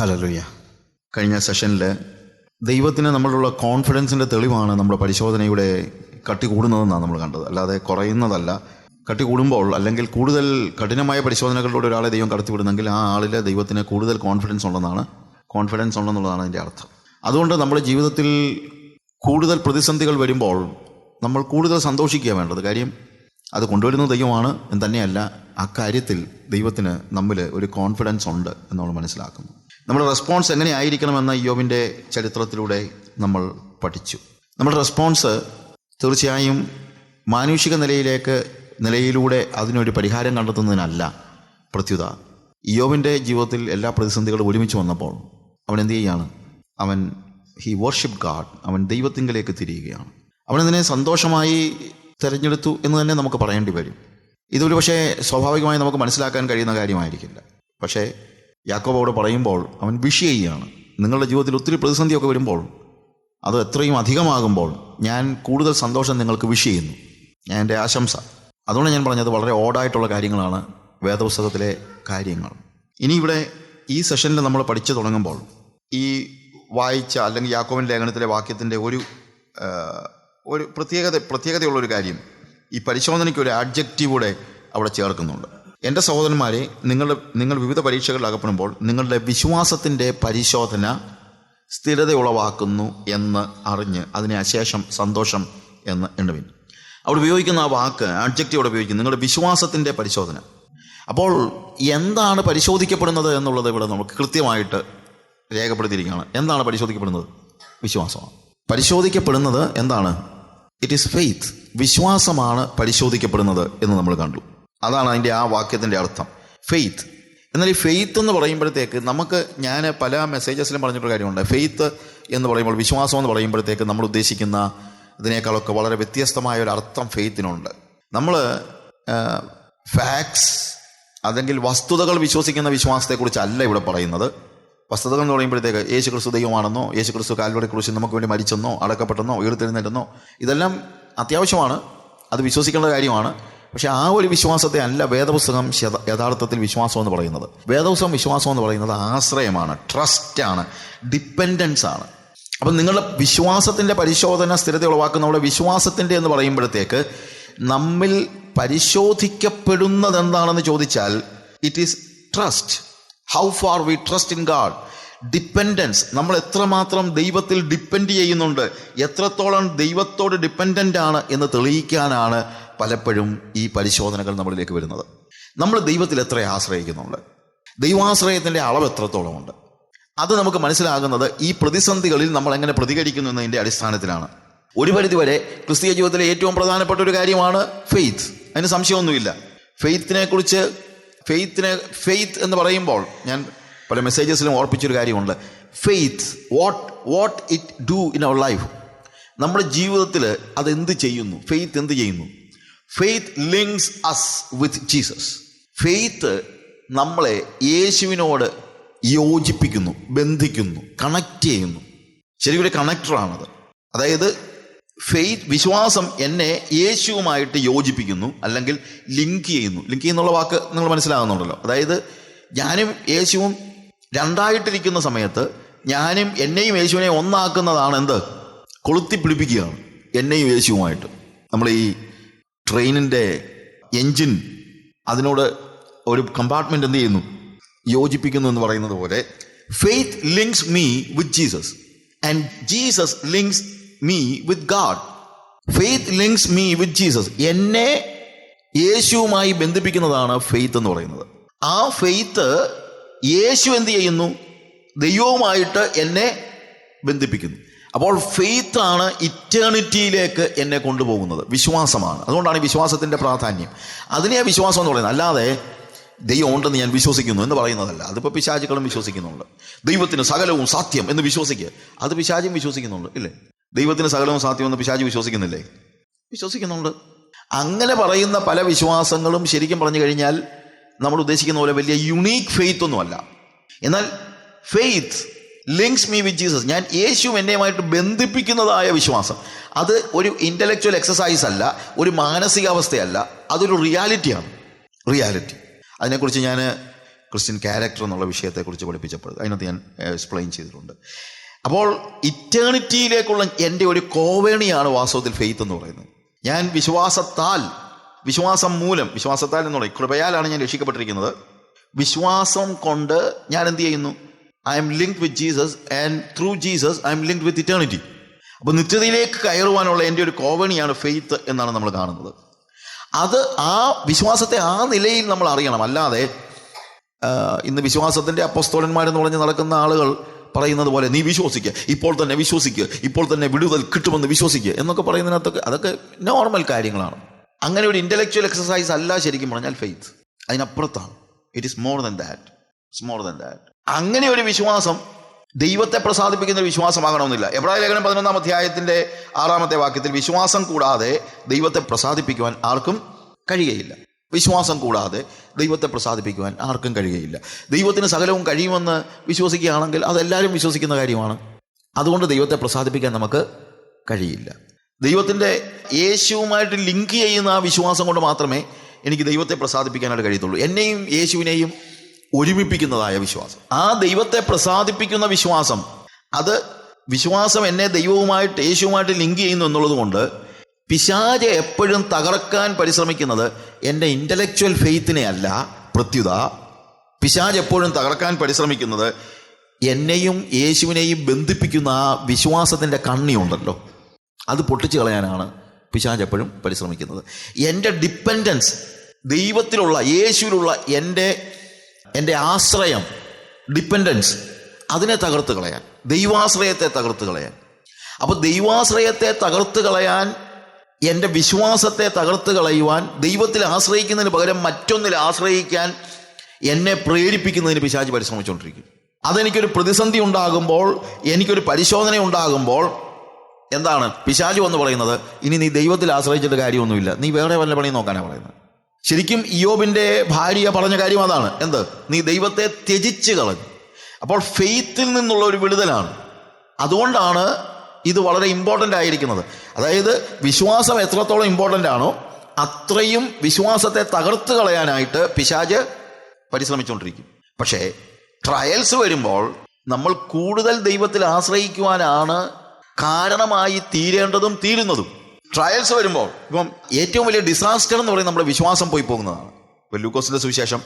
ഹലലുയ്യ കഴിഞ്ഞ സെഷനിൽ ദൈവത്തിന് നമ്മളുള്ള കോൺഫിഡൻസിന്റെ തെളിവാണ് നമ്മുടെ പരിശോധനയുടെ കട്ടി കൂടുന്നതെന്നാണ് നമ്മൾ കണ്ടത്. അല്ലാതെ കുറയുന്നതല്ല. കട്ടി കൂടുമ്പോൾ അല്ലെങ്കിൽ കൂടുതൽ കഠിനമായ പരിശോധനകളിലൂടെ ഒരാളെ ദൈവം കടത്തിവിടുന്നെങ്കിൽ ആ ആളിൽ ദൈവത്തിന് കൂടുതൽ കോൺഫിഡൻസ് ഉണ്ടെന്നാണ്. കോൺഫിഡൻസ് ഉണ്ടെന്നുള്ളതാണ് അതിന്റെ അർത്ഥം. അതുകൊണ്ട് നമ്മുടെ ജീവിതത്തിൽ കൂടുതൽ പ്രതിസന്ധികൾ വരുമ്പോൾ നമ്മൾ കൂടുതൽ സന്തോഷിക്കുക വേണ്ടത്. കാര്യം അത് കൊണ്ടുവരുന്ന ദൈവമാണ് എന്ന് തന്നെയല്ല അക്കാര്യത്തിൽ ദൈവത്തിന് നമ്മിൽ ഒരു കോൺഫിഡൻസ് ഉണ്ട് എന്ന് നമ്മൾ മനസ്സിലാക്കുന്നു. നമ്മുടെ റെസ്പോൺസ് എങ്ങനെ ആയിരിക്കണമെന്ന് യോബിന്റെ ചരിത്രത്തിലൂടെ നമ്മൾ പഠിച്ചു. നമ്മുടെ റെസ്പോൺസ് തീർച്ചയായും മാനുഷിക നിലയിലേക്ക് നിലയിലൂടെ അതിനൊരു പരിഹാരം കണ്ടെത്തുന്നതിനല്ല പ്രത്യുത. യോബിന്റെ ജീവിതത്തിൽ എല്ലാ പ്രതിസന്ധികളും ഒരുമിച്ച് വന്നപ്പോൾ അവൻ എന്ത് ചെയ്യുകയാണ് അവൻ ഹി വർഷിപ്പ് ഗാഡ് അവൻ ദൈവത്തിങ്കലേക്ക് തിരിയുകയാണ്. അവൻ അവനതിനെ സന്തോഷമായി തിരഞ്ഞെടുത്തു എന്ന് തന്നെ നമുക്ക് പറയേണ്ടി വരും. ഇതൊരു പക്ഷേ സ്വാഭാവികമായി നമുക്ക് മനസ്സിലാക്കാൻ കഴിയുന്ന കാര്യമായിരിക്കില്ല. പക്ഷേ യാക്കോബോട് പറയുമ്പോൾ അവൻ വിഷ് ചെയ്യുകയാണ്. നിങ്ങളുടെ ജീവിതത്തിൽ ഒത്തിരി പ്രതിസന്ധിയൊക്കെ വരുമ്പോൾ അത് എത്രയും അധികമാകുമ്പോൾ ഞാൻ കൂടുതൽ സന്തോഷം നിങ്ങൾക്ക് വിഷ് ചെയ്യുന്നു. ഞാൻ എന്റെ ആശംസ. അതുകൊണ്ട് ഞാൻ പറഞ്ഞത് വളരെ ഓടായിട്ടുള്ള കാര്യങ്ങളാണ് വേദപുസ്തകത്തിലെ കാര്യങ്ങൾ. ഇനി ഇവിടെ ഈ സെഷനിൽ നമ്മൾ പഠിച്ചു തുടങ്ങുമ്പോൾ ഈ വായിച്ച അല്ലെങ്കിൽ യാക്കോബൻ ലേഖനത്തിലെ വാക്യത്തിന്റെ ഒരു ഒരു പ്രത്യേകത പ്രത്യേകതയുള്ളൊരു കാര്യം ഈ പരിശോധനയ്ക്ക് ഒരു ആഡ്ജക്റ്റീവൂടെ അവിടെ ചേർക്കുന്നുണ്ട്. എന്റെ സഹോദരന്മാരെ നിങ്ങൾ നിങ്ങൾ വിവിധ പരീക്ഷകളിൽ അകപ്പെടുമ്പോൾ നിങ്ങളുടെ വിശ്വാസത്തിന്റെ പരിശോധന സ്ഥിരത ഉളവാക്കുന്നു എന്ന് അറിഞ്ഞ് അതിനെ അശേഷം സന്തോഷം എന്ന് എണ്ണുവിൻ. അവിടെ ഉപയോഗിക്കുന്ന ആ വാക്ക് ആഡ്ജക്റ്റീവ് അവിടെ ഉപയോഗിക്കുന്നു. നിങ്ങളുടെ വിശ്വാസത്തിന്റെ പരിശോധന. അപ്പോൾ എന്താണ് പരിശോധിക്കപ്പെടുന്നത് എന്നുള്ളത് ഇവിടെ നമുക്ക് കൃത്യമായിട്ട് രേഖപ്പെടുത്തിയിരിക്കുകയാണ്. എന്താണ് പരിശോധിക്കപ്പെടുന്നത്? വിശ്വാസമാണ്. പരിശോധിക്കപ്പെടുന്നത് എന്താണ്? ഇറ്റ് ഈസ് ഫെയ്ത്ത് വിശ്വാസമാണ് പരിശോധിക്കപ്പെടുന്നത് എന്ന് നമ്മൾ കണ്ടു. അതാണ് അതിന്റെ ആ വാക്യത്തിന്റെ അർത്ഥം. ഫെയ്ത്ത് എന്നാൽ ഈ ഫെയ്ത്ത് എന്ന് പറയുമ്പോഴത്തേക്ക് നമുക്ക് ഞാൻ പല മെസ്സേജസിലും പറഞ്ഞിട്ടൊരു കാര്യമുണ്ട്. ഫെയ്ത്ത് എന്ന് പറയുമ്പോൾ വിശ്വാസം എന്ന് പറയുമ്പോഴത്തേക്ക് നമ്മൾ ഉദ്ദേശിക്കുന്ന ഇതിനേക്കാളൊക്കെ വളരെ വ്യത്യസ്തമായ ഒരു അർത്ഥം ഫെയ്ത്തിനുണ്ട് നമ്മൾ ഫാക്ട്സ് അല്ലെങ്കിൽ വസ്തുതകൾ വിശ്വസിക്കുന്ന വിശ്വാസത്തെക്കുറിച്ചല്ല ഇവിടെ പറയുന്നത്. വസ്തുതകൾ എന്ന് പറയുമ്പോഴത്തേക്ക് യേശു ക്രിസ്തു ദൈവമാണെന്നോ യേശു ക്രിസ്തു കാൽവടി കുറിച്ച് നമുക്ക് വേണ്ടി മരിച്ചെന്നോ അടക്കപ്പെട്ടെന്നോ ഉയർത്തെഴുന്നേറ്റെന്നോ ഇതെല്ലാം അത്യാവശ്യമാണ്. അത് വിശ്വസിക്കേണ്ട കാര്യമാണ്. പക്ഷെ ആ ഒരു വിശ്വാസത്തെ അല്ല വേദപുസ്തകം യഥാർത്ഥത്തിൽ വിശ്വാസം എന്ന് പറയുന്നത്. വേദപുസ്തകം വിശ്വാസം എന്ന് പറയുന്നത് ആശ്രയമാണ് ട്രസ്റ്റാണ് ഡിപ്പെൻഡൻസ് ആണ് അപ്പം നിങ്ങളുടെ വിശ്വാസത്തിന്റെ പരിശോധന സ്ഥിരത നമ്മുടെ വിശ്വാസത്തിന്റെ എന്ന് പറയുമ്പോഴത്തേക്ക് നമ്മിൽ പരിശോധിക്കപ്പെടുന്നത് എന്താണെന്ന് ചോദിച്ചാൽ it is trust how far we trust in God dependence നമ്മൾ എത്രമാത്രം ദൈവത്തിൽ ഡിപ്പെൻഡ് ചെയ്യുന്നുണ്ട്? എത്രത്തോളം ദൈവത്തോട് ഡിപ്പെൻഡന്റ് ആണ് എന്ന് തെളിയിക്കാനാണ് പലപ്പോഴും ഈ പരിശോധനകൾ നമ്മളിലേക്ക് വരുന്നത്. നമ്മൾ ദൈവത്തിൽ എത്ര ആശ്രയിക്കുന്നുണ്ട്? ദൈവാശ്രയത്തിന്റെ അളവ് എത്രത്തോളമുണ്ട്? അത് നമുക്ക് മനസ്സിലാകുന്നത് ഈ പ്രതിസന്ധികളിൽ നമ്മൾ എങ്ങനെ പ്രതികരിക്കുന്നു എന്നതിന്റെ അടിസ്ഥാനത്തിലാണ്. ഒരു പരിധിവരെ ക്രിസ്തീയ ജീവിതത്തിലെ ഏറ്റവും പ്രധാനപ്പെട്ട ഒരു കാര്യമാണ് ഫെയ്ത്ത് അതിന് സംശയമൊന്നുമില്ല. ഫെയ്ത്തിനെ കുറിച്ച് ഫെയ്ത്തിനെ ഫെയ്ത്ത് എന്ന് പറയുമ്പോൾ ഞാൻ പല മെസ്സേജസിലും ഓർപ്പിച്ചൊരു കാര്യമുണ്ട്. Faith what what it do in our life നമ്മുടെ ജീവിതത്തിൽ അതെന്ത് ചെയ്യുന്നു? ഫെയ്ത്ത് എന്ത് ചെയ്യുന്നു? Faith links us with Jesus faith നമ്മളെ യേശുവിനോട് യോജിപ്പിക്കുന്നു ബന്ധിക്കുന്നു കണക്ട് ചെയ്യുന്നു. ശരിക്കും ഒരു കണക്ടറാണത് അതായത് ഫെയ്ത്ത് വിശ്വാസം എന്നെ യേശുവുമായിട്ട് യോജിപ്പിക്കുന്നു അല്ലെങ്കിൽ ലിങ്ക് ചെയ്യുന്നു. ലിങ്ക് ചെയ്യുന്നുള്ള വാക്ക് നിങ്ങൾ മനസ്സിലാകുന്നുണ്ടല്ലോ. അതായത് ഞാനും യേശുവും രണ്ടായിട്ടിരിക്കുന്ന സമയത്ത് ഞാനും എന്നെയും യേശുവിനെ ഒന്നാക്കുന്നതാണ് എന്ത്? കൊളുത്തി പിടിപ്പിക്കുകയാണ്. എന്നെയും യേശുവുമായിട്ട്. നമ്മൾ ഈ ട്രെയിനിന്റെ എൻജിൻ അതിനോട് ഒരു കമ്പാർട്ട്മെന്റ് എന്ത് ചെയ്യുന്നു? യോജിപ്പിക്കുന്നു എന്ന് പറയുന്നത് പോലെ faith links me with Jesus and Jesus links me with God faith links me with Jesus എന്നെ യേശുവുമായി ബന്ധിപ്പിക്കുന്നതാണ് ഫെയ്ത്ത് എന്ന് പറയുന്നത്. ആ ഫെയ്ത്ത് യേശു എന്ത് ചെയ്യുന്നു? ദൈവവുമായിട്ട് എന്നെ ബന്ധിപ്പിക്കുന്നു. അപ്പോൾ ഫെയ്ത്ത് ആണ് ഇറ്റേണിറ്റിയിലേക്ക് എന്നെ കൊണ്ടുപോകുന്നത്. വിശ്വാസമാണ്. അതുകൊണ്ടാണ് ഈ വിശ്വാസത്തിന്റെ പ്രാധാന്യം. അതിനെ വിശ്വാസം എന്ന് പറയുന്നത്. അല്ലാതെ ദൈവം ഉണ്ടെന്ന് ഞാൻ വിശ്വസിക്കുന്നു എന്ന് പറയുന്നതല്ല. അതിപ്പോൾ പിശാചുക്കളും വിശ്വസിക്കുന്നുണ്ട്. ദൈവത്തിന് സകലവും സാധ്യം എന്ന് വിശ്വസിക്കുക അത് പിശാചും വിശ്വസിക്കുന്നുണ്ട്. ഇല്ലേ? ദൈവത്തിന് സകലവും സാധ്യം എന്ന് പിശാചി വിശ്വസിക്കുന്നില്ലേ? വിശ്വസിക്കുന്നുണ്ട്. അങ്ങനെ പറയുന്ന പല വിശ്വാസങ്ങളും ശരിക്കും പറഞ്ഞു കഴിഞ്ഞാൽ നമ്മൾ ഉദ്ദേശിക്കുന്ന പോലെ വലിയ യുണീക്ക് ഫെയ്ത്ത് ഒന്നുമല്ല എന്നാൽ faith links me with Jesus ഞാൻ യേശു എന്നെയുമായിട്ട് ബന്ധിപ്പിക്കുന്നതായ വിശ്വാസം. അത് ഒരു ഇന്റലക്ച്വൽ എക്സസൈസ് അല്ല ഒരു മാനസികാവസ്ഥയല്ല അതൊരു റിയാലിറ്റിയാണ് റിയാലിറ്റി അതിനെക്കുറിച്ച് ഞാൻ ക്രിസ്ത്യൻ ക്യാരക്ടർ എന്നുള്ള വിഷയത്തെക്കുറിച്ച് പഠിപ്പിച്ചപ്പോൾ അതിനകത്ത് ഞാൻ എക്സ്പ്ലെയിൻ ചെയ്തിട്ടുണ്ട്. അപ്പോൾ ഇറ്റേണിറ്റിയിലേക്കുള്ള എന്റെ ഒരു കോവേണിയാണ് വാസ്തവത്തിൽ ഫെയ്ത്ത് എന്ന് പറയുന്നത്. ഞാൻ വിശ്വാസത്താൽ വിശ്വാസം മൂലം വിശ്വാസത്താൽ എന്നുള്ള കൃപയാലാണ് ഞാൻ രക്ഷിക്കപ്പെട്ടിരിക്കുന്നത്. വിശ്വാസം കൊണ്ട് ഞാൻ എന്ത് ചെയ്യുന്നു? I am link with Jesus and through Jesus I am link with eternity അപ്പോൾ നിത്യതയിലേക്ക് കയറുവാനുള്ള എന്റെ ഒരു കോവണിയാണ് ഫെയ്ത്ത് എന്നാണ് നമ്മൾ കാണുന്നത്. അത് ആ വിശ്വാസത്തെ ആ നിലയിൽ നമ്മൾ അറിയണം. അല്ലാതെ ഇന്ന് വിശ്വാസത്തിന്റെ അപ്പസ്തോലന്മാരെന്ന് പറഞ്ഞ് നടക്കുന്ന ആളുകൾ പറയുന്നത് പോലെ നീ വിശ്വസിക്കുക ഇപ്പോൾ തന്നെ വിശ്വസിക്കുക ഇപ്പോൾ തന്നെ വിടുതൽ കിട്ടുമെന്ന് വിശ്വസിക്കുക എന്നൊക്കെ പറയുന്നതിനകത്തൊക്കെ അതൊക്കെ നോർമൽ കാര്യങ്ങളാണ്. അങ്ങനെ ഒരു ഇന്റലക്ച്വൽ എക്സസൈസ് അല്ല ശരിക്കും പറഞ്ഞാൽ faith അതിനപ്പുറത്താണ്. It is more than that it's more than that അങ്ങനെ ഒരു വിശ്വാസം ദൈവത്തെ പ്രസാദിപ്പിക്കുന്ന വിശ്വാസമാകണമെന്നില്ല. എബ്രാഹിം ലേഖനം പതിനൊന്നാം അധ്യായത്തിന്റെ ആറാമത്തെ വാക്യത്തിൽ വിശ്വാസം കൂടാതെ ദൈവത്തെ പ്രസാദിപ്പിക്കുവാൻ ആർക്കും കഴിയയില്ല. വിശ്വാസം കൂടാതെ ദൈവത്തെ പ്രസാദിപ്പിക്കുവാൻ ആർക്കും കഴിയയില്ല. ദൈവത്തിന് സകലവും കഴിയുമെന്ന് വിശ്വസിക്കുകയാണെങ്കിൽ അതെല്ലാവരും വിശ്വസിക്കുന്ന കാര്യമാണ്. അതുകൊണ്ട് ദൈവത്തെ പ്രസാദിപ്പിക്കാൻ നമുക്ക് കഴിയില്ല. ദൈവത്തിന്റെ യേശുവുമായിട്ട് ലിങ്ക് ചെയ്യുന്ന ആ വിശ്വാസം കൊണ്ട് മാത്രമേ എനിക്ക് ദൈവത്തെ പ്രസാദിപ്പിക്കാനായിട്ട് കഴിയത്തുള്ളൂ. എന്നെയും യേശുവിനെയും ഒരുമിപ്പിക്കുന്നതായ വിശ്വാസം. ആ ദൈവത്തെ പ്രസാദിപ്പിക്കുന്ന വിശ്വാസം അത് വിശ്വാസം എന്നെ ദൈവവുമായിട്ട് യേശുവുമായിട്ട് ലിങ്ക് ചെയ്യുന്നു എന്നുള്ളത് കൊണ്ട് പിശാചെ എപ്പോഴും തകർക്കാൻ പരിശ്രമിക്കുന്നത് എന്റെ ഇന്റലക്ച്വൽ ഫെയ്ത്തിനെ അല്ല പ്രത്യുത. പിശാജ് എപ്പോഴും തകർക്കാൻ പരിശ്രമിക്കുന്നത് എന്നെയും യേശുവിനെയും ബന്ധിപ്പിക്കുന്ന ആ വിശ്വാസത്തിന്റെ കണ്ണിയുണ്ടല്ലോ അത് പൊട്ടിച്ചു കളയാനാണ് പിശാജ് എപ്പോഴും പരിശ്രമിക്കുന്നത്. എന്റെ ഡിപ്പെൻഡൻസ് ദൈവത്തിലുള്ള യേശുവിലുള്ള എന്റെ എന്റെ ആശ്രയം ഡിപ്പെൻഡൻസ് അതിനെ തകർത്ത് കളയാൻ ദൈവാശ്രയത്തെ തകർത്ത് കളയാൻ. അപ്പോൾ ദൈവാശ്രയത്തെ തകർത്ത് കളയാൻ എന്റെ വിശ്വാസത്തെ തകർത്ത് കളയുവാൻ ദൈവത്തിൽ ആശ്രയിക്കുന്നതിന് പകരം മറ്റൊന്നിൽ ആശ്രയിക്കാൻ എന്നെ പ്രേരിപ്പിക്കുന്നതിന് പിശാചി പരിശ്രമിച്ചുകൊണ്ടിരിക്കും. അതെനിക്കൊരു പ്രതിസന്ധി ഉണ്ടാകുമ്പോൾ എനിക്കൊരു പരിശോധന ഉണ്ടാകുമ്പോൾ എന്താണ്? പിശാചു എന്ന് പറയുന്നത് ഇനി നീ ദൈവത്തിൽ ആശ്രയിച്ചിട്ട് കാര്യമൊന്നുമില്ല. നീ വേറെ വല്ല പണി നോക്കാനാണ് പറയുന്നത്. ശരിക്കും ഇയോബിന്റെ ഭാര്യ പറഞ്ഞ കാര്യം അതാണ്. എന്ത്? നീ ദൈവത്തെ ത്യജിച്ച് കളഞ്ഞു. അപ്പോൾ ഫെയ്ത്തിൽ നിന്നുള്ള ഒരു വിടുതലാണ്. അതുകൊണ്ടാണ് ഇത് വളരെ ഇമ്പോർട്ടന്റ് ആയിരിക്കുന്നത്. അതായത് വിശ്വാസം എത്രത്തോളം ഇമ്പോർട്ടന്റ് ആണോ അത്രയും വിശ്വാസത്തെ തകർത്ത് കളയാനായിട്ട് പിശാജ് പരിശ്രമിച്ചുകൊണ്ടിരിക്കും. പക്ഷേ ട്രയൽസ് വരുമ്പോൾ നമ്മൾ കൂടുതൽ ദൈവത്തിൽ ആശ്രയിക്കുവാനാണ് കാരണമായി തീരേണ്ടതും തീരുന്നതും. ട്രയൽസ് വരുമ്പോൾ ഇപ്പം ഏറ്റവും വലിയ ഡിസാസ്റ്റർ എന്ന് പറയുന്നത് നമ്മുടെ വിശ്വാസം പോയി പോകുന്നതാണ്. ഇപ്പം ലൂക്കോസിന്റെ സുവിശേഷം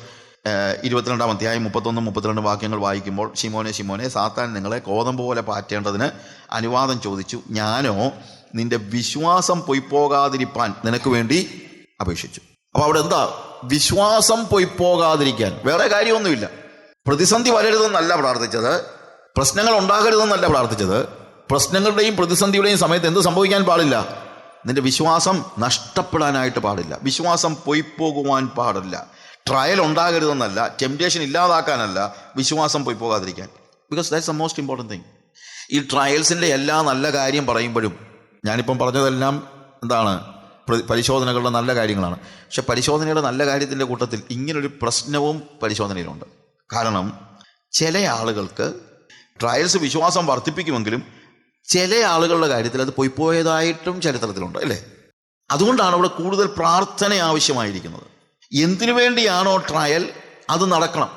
ഇരുപത്തിരണ്ടാം അധ്യായം മുപ്പത്തൊന്ന് മുപ്പത്തിരണ്ട് വാക്യങ്ങൾ വായിക്കുമ്പോൾ ഷിമോനെ ഷിമോനെ സാത്താൻ നിങ്ങളെ കോതമ്പ് പോലെ പാറ്റേണ്ടതിന് അനുവാദം ചോദിച്ചു. ഞാനോ നിന്റെ വിശ്വാസം പൊയ് പോകാതിരിപ്പാൻ നിനക്ക് വേണ്ടി അപേക്ഷിച്ചു. അപ്പോൾ അവിടെ എന്താ? വിശ്വാസം പൊയ് പോകാതിരിക്കാൻ. വേറെ കാര്യമൊന്നുമില്ല. പ്രതിസന്ധി വരരുതെന്നല്ല പ്രാർത്ഥിച്ചത്. പ്രശ്നങ്ങൾ ഉണ്ടാകരുതെന്നല്ല പ്രാർത്ഥിച്ചത്. പ്രശ്നങ്ങളുടെയും പ്രതിസന്ധിയുടെയും സമയത്ത് എന്ത് സംഭവിക്കാൻ പാടില്ല? നിന്റെ വിശ്വാസം നഷ്ടപ്പെടാനായിട്ട് പാടില്ല. വിശ്വാസം പൊയ്പോകുവാൻ പാടില്ല. ട്രയൽ ഉണ്ടാകരുതെന്നല്ല ടെംപ്റ്റേഷൻ ഇല്ലാതാക്കാനല്ല വിശ്വാസം പോയി പോകാതിരിക്കാൻ. Because that's a most important thing ഈ ട്രയൽസിന്റെ എല്ലാ നല്ല കാര്യം പറയുമ്പോഴും ഞാനിപ്പം പറഞ്ഞതെല്ലാം എന്താണ്? പരിശോധനകളുടെ നല്ല കാര്യങ്ങളാണ്. പക്ഷെ പരിശോധനയുടെ നല്ല കാര്യത്തിന്റെ കൂട്ടത്തിൽ ഇങ്ങനൊരു പ്രശ്നവും പരിശോധനയിലുണ്ട്. കാരണം ചില ആളുകൾക്ക് ട്രയൽസ് വിശ്വാസം വർദ്ധിപ്പിക്കുമെങ്കിലും ചില ആളുകളുടെ കാര്യത്തിൽ അത് പോയി പോയതായിട്ടും ചരിത്രത്തിലുണ്ട് അല്ലേ? അതുകൊണ്ടാണ് അവിടെ കൂടുതൽ പ്രാർത്ഥന ആവശ്യമായിരിക്കുന്നത്. എന്തിനു വേണ്ടിയാണോ ട്രയൽ അത് നടക്കണം?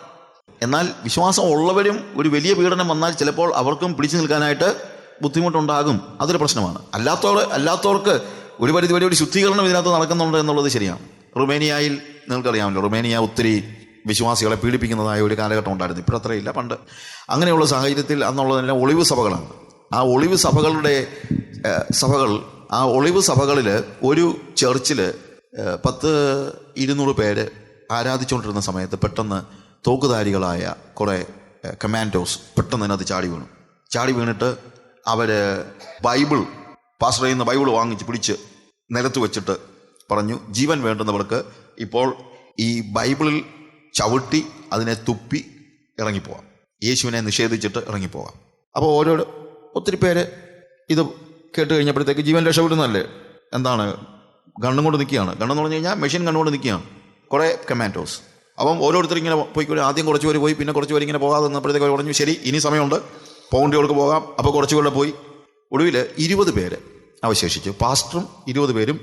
എന്നാൽ വിശ്വാസം ഉള്ളവരും ഒരു വലിയ പീഡനം വന്നാൽ ചിലപ്പോൾ അവർക്കും പിടിച്ചു നിൽക്കാനായിട്ട് ബുദ്ധിമുട്ടുണ്ടാകും. അതൊരു പ്രശ്നമാണ്. അല്ലാത്തവർ അല്ലാത്തവർക്ക് ഒരു പരിധി വരെ ഒരു ശുദ്ധീകരണം ഇതിനകത്ത് നടക്കുന്നുണ്ട് എന്നുള്ളത് ശരിയാണ്. റുമേനിയയിൽ നിങ്ങൾക്കറിയാമല്ലോ റുമേനിയ ഒത്തിരി വിശ്വാസികളെ പീഡിപ്പിക്കുന്നതായ ഒരു കാലഘട്ടം ഉണ്ടായിരുന്നു. ഇപ്പോഴത്രയില്ല പണ്ട്. അങ്ങനെയുള്ള സാഹചര്യത്തിൽ അന്നുള്ളതെല്ലാം ഒളിവ് സഭകളാണ്. ആ ഒളിവ് സഭകളുടെ സഭകൾ ആ ഒളിവ് സഭകളിൽ ഒരു ചർച്ചിൽ പത്ത് ഇരുന്നൂറ് പേര് ആരാധിച്ചുകൊണ്ടിരുന്ന സമയത്ത് പെട്ടെന്ന് തോക്കുധാരികളായ കുറേ കമാൻഡോസ് പെട്ടെന്ന് അതിനകത്ത് ചാടി വീണു. ചാടി വീണിട്ട് അവർ ബൈബിൾ പാസ്റ്റർ ചെയ്യുന്ന ബൈബിൾ വാങ്ങിച്ച് പിടിച്ച് നിലത്ത് വെച്ചിട്ട് പറഞ്ഞു ജീവൻ വേണ്ടുന്നവർക്ക് ഇപ്പോൾ ഈ ബൈബിളിൽ ചവിട്ടി അതിനെ തുപ്പി ഇറങ്ങിപ്പോവാം. യേശുവിനെ നിഷേധിച്ചിട്ട് ഇറങ്ങിപ്പോവാം. അപ്പോൾ ഓരോ ഒത്തിരി പേര് ഇത് കേട്ട് കഴിഞ്ഞപ്പോഴത്തേക്ക് ജീവൻ രക്ഷപ്പെടുന്നതല്ലേ? എന്താണ്? ഗണ്ണും കൊണ്ട് നിൽക്കുകയാണ്. ഗണ്ണെന്ന് പറഞ്ഞു കഴിഞ്ഞാൽ മെഷീൻ കണ്ണുകൊണ്ട് നിൽക്കുകയാണ്. കുറേ കമാൻഡോസ് അപ്പം ഓരോരുത്തർ ഇങ്ങനെ പോയിക്കൂടെ ആദ്യം കുറച്ച് പേര് പോയി പിന്നെ കുറച്ച് പേര് ഇങ്ങനെ പോകാതെ നിന്നപ്പോഴത്തേക്ക് പറഞ്ഞു ശരി ഇനി സമയമുണ്ട്. പോകേണ്ടിയവർക്ക് പോകാം. അപ്പോൾ കുറച്ച് പേരുടെ പോയി. ഒടുവിൽ ഇരുപത് പേര് അവശേഷിച്ചു. പാസ്റ്ററും ഇരുപത് പേരും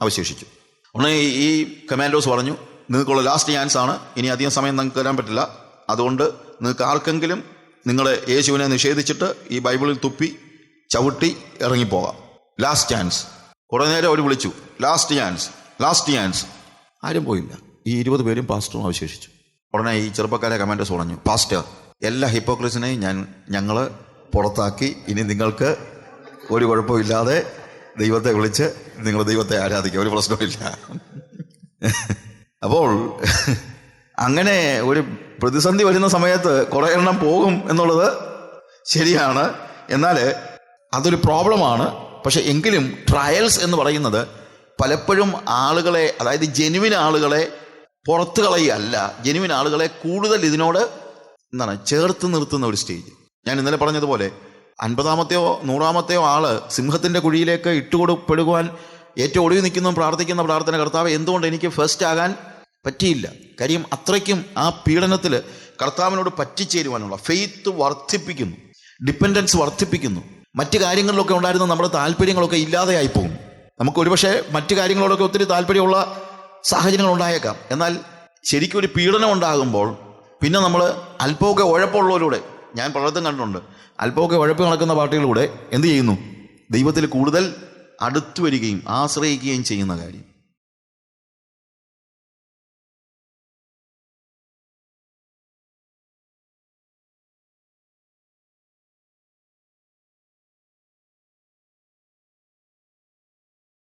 അവശേഷിച്ചു. ഉടനെ ഈ കമാൻഡോസ് പറഞ്ഞു നിങ്ങൾക്കുള്ള ലാസ്റ്റ് ചാൻസ് ആണ്. ഇനി അധികം സമയം നിങ്ങൾക്ക് തരാൻ പറ്റില്ല. അതുകൊണ്ട് നിങ്ങൾക്ക് ആർക്കെങ്കിലും നിങ്ങൾ യേശുവിനെ നിഷേധിച്ചിട്ട് ഈ ബൈബിളിൽ തുപ്പി ചവിട്ടി ഇറങ്ങിപ്പോകാം. ലാസ്റ്റ് ചാൻസ് കുറേ നേരം അവർ വിളിച്ചു. ലാസ്റ്റ് ചാൻസ് ലാസ്റ്റ് ചാൻസ് ആരും പോയില്ല. ഈ ഇരുപത് പേരും പാസ്റ്ററും അവശേഷിച്ചു. ഉടനെ ഈ ചെറുപ്പക്കാരെ കമാൻഡേഴ്സ് പറഞ്ഞു പാസ്റ്റർ എല്ലാ ഹിപ്പോക്രസിനെയും ഞാൻ ഞങ്ങൾ പുറത്താക്കി. ഇനി നിങ്ങൾക്ക് ഒരു കുഴപ്പമില്ലാതെ ദൈവത്തെ വിളിച്ച് നിങ്ങൾ ദൈവത്തെ ആരാധിക്കുക. ഒരു പ്രശ്നമില്ല അപ്പോൾ അങ്ങനെ ഒരു പ്രതിസന്ധി വരുന്ന സമയത്ത് കുറേ എണ്ണം പോകും എന്നുള്ളത് ശരിയാണ്. എന്നാൽ അതൊരു പ്രോബ്ലമാണ് പക്ഷെ എങ്കിലും ട്രയൽസ് എന്ന് പറയുന്നത് പലപ്പോഴും ആളുകളെ അതായത് ജെനുവിൻ ആളുകളെ പുറത്തു കളയല്ല. ജെനുവിൻ ആളുകളെ കൂടുതൽ ഇതിനോട് എന്താണ് ചേർത്ത് നിർത്തുന്ന ഒരു സ്റ്റേജ് ഞാൻ ഇന്നലെ പറഞ്ഞതുപോലെ അൻപതാമത്തെയോ നൂറാമത്തെയോ ആൾ സിംഹത്തിന്റെ കുഴിയിലേക്ക് ഇട്ടുകൊടുപ്പെടുവാൻ ഏറ്റവും ഒടുവിൽ നിൽക്കുന്ന പ്രാർത്ഥിക്കുന്ന പ്രാർത്ഥന കർത്താവ് എന്തുകൊണ്ട് എനിക്ക് ഫസ്റ്റ് ആകാൻ പറ്റിയില്ല. കാര്യം അത്രയ്ക്കും ആ പീഡനത്തിൽ കർത്താവിനോട് പറ്റിച്ചേരുവാനുള്ള ഫെയ്ത്ത് വർദ്ധിപ്പിക്കുന്നു ഡിപ്പെൻഡൻസ് വർദ്ധിപ്പിക്കുന്നു. മറ്റ് കാര്യങ്ങളിലൊക്കെ ഉണ്ടായിരുന്ന നമ്മുടെ താല്പര്യങ്ങളൊക്കെ ഇല്ലാതെയായി പോകും നമുക്ക് ഒരുപക്ഷെ മറ്റു കാര്യങ്ങളോടൊക്കെ ഒത്തിരി താല്പര്യമുള്ള സാഹചര്യങ്ങൾ ഉണ്ടായേക്കാം. എന്നാൽ ശരിക്കും ഒരു പീഡനം ഉണ്ടാകുമ്പോൾ പിന്നെ നമ്മൾ അല്പമൊക്കെ ഉഴപ്പുള്ളവരുടെ ഞാൻ പലയിടത്തും കണ്ടിട്ടുണ്ട് അല്പമൊക്കെ ഉഴപ്പ് നടക്കുന്ന പാർട്ടികളിലൂടെ എന്ത് ചെയ്യുന്നു? ദൈവത്തിൽ കൂടുതൽ അടുത്തു വരികയും ആശ്രയിക്കുകയും ചെയ്യുന്ന കാര്യം.